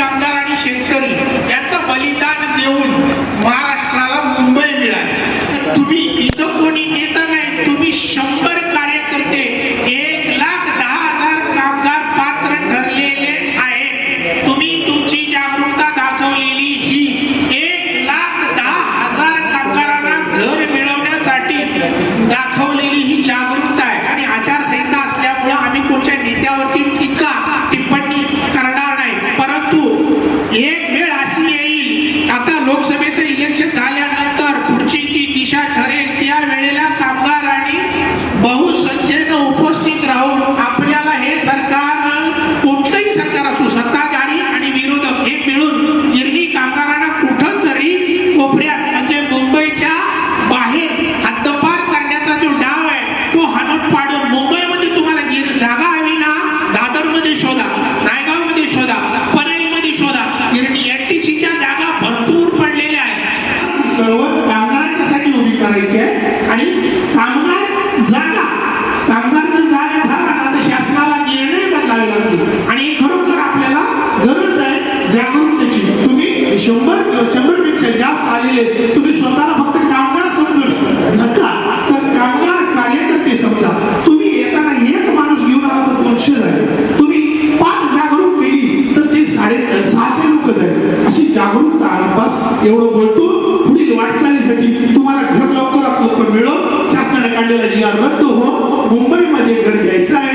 कामगार आणि शेतकरी यांचं बलिदान देऊन शंभर शंभरपेक्षा जास्त आलेले तुम्ही स्वतःला फक्त कामगार समजून नका. तर कामगार कार्यकर्ते समजा तुम्ही येताना एक माणूस घेऊन आला तर दोनशे झाले. तुम्ही पाच जागरूक केली तर ते साडे सहाशे लोक झाले. अशी जागरूकता आसपास एवढं बोलतो. पुढील वाटचालीसाठी तुम्हाला घर लवकरात लवकर मिळो शासनाने काढलेला जी रद्द हो मुंबईमध्ये घर घ्यायचं आहे.